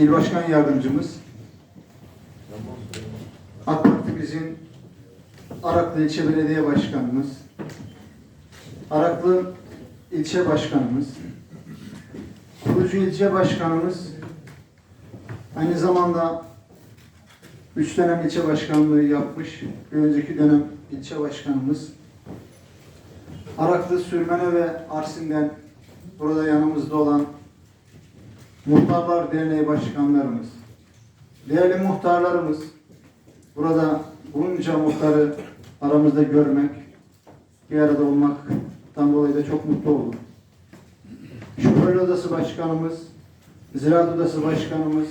İl Başkan Yardımcımız, AK Parti'mizin Araklı İlçe Belediye Başkanımız, Araklı İlçe Başkanımız, kurucu ilçe başkanımız, aynı zamanda üç dönem ilçe başkanlığı yapmış, bir önceki dönem ilçe başkanımız, Araklı Sürmene ve Arsin'den burada yanımızda olan Muhtarlar Derneği başkanlarımız, değerli muhtarlarımız, burada bunca muhtarı aramızda görmek, bir arada olmaktan dolayı da çok mutlu oldum. Şoför Odası Başkanımız, Ziraat Odası Başkanımız,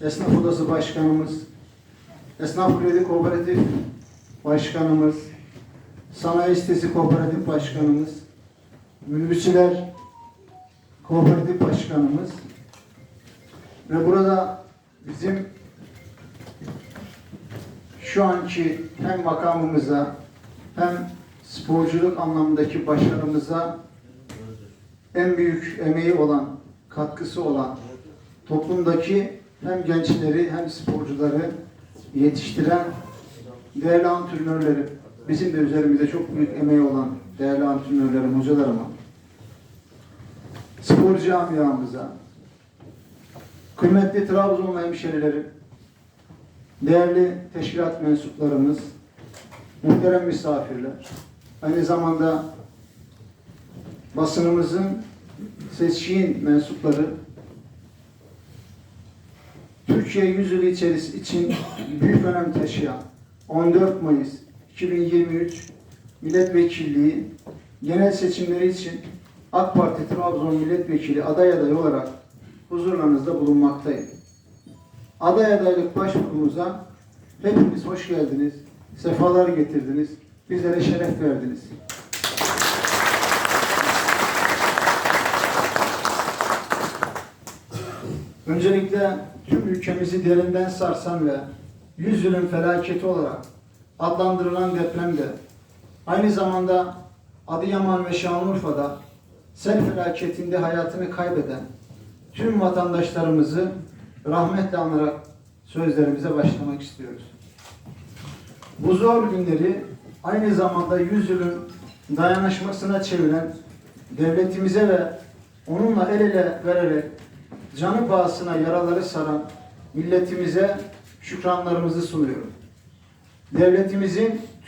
Esnaf Odası Başkanımız, Esnaf Kredi Kooperatif Başkanımız, Sanayi Sitesi Kooperatif Başkanımız, Minibüsçüler Kooperatif Başkanımız ve burada bizim şu anki hem makamımıza hem sporculuk anlamındaki başarımıza en büyük emeği olan, katkısı olan toplumdaki hem gençleri hem sporcuları yetiştiren değerli antrenörleri, bizim de üzerimizde çok büyük emeği olan değerli antrenörlerim, hocalarıma, spor camiamıza, kıymetli Trabzonlu hemşerilerim, değerli teşkilat mensuplarımız, muhterem misafirler, aynı zamanda basınımızın seçkin mensupları, Türkiye yüzyılı içerisi için büyük önem taşıyan 14 Mayıs 2023 milletvekilliği genel seçimleri için AK Parti Trabzon milletvekili aday adayı olarak huzurlarınızda bulunmaktayım. Aday adaylık başvurumuza hepiniz hoş geldiniz, sefalar getirdiniz, bizlere şeref verdiniz. Öncelikle tüm ülkemizi derinden sarsan ve yüzyılın felaketi olarak adlandırılan depremde aynı zamanda Adıyaman ve Şanlıurfa'da sel felaketinde hayatını kaybeden tüm vatandaşlarımızı rahmetle anarak sözlerimize başlamak istiyoruz. Bu zor günleri aynı zamanda yüzyılın dayanışmasına çeviren devletimize ve onunla el ele vererek canı pahasına yaraları saran milletimize şükranlarımızı sunuyorum. Devletimizin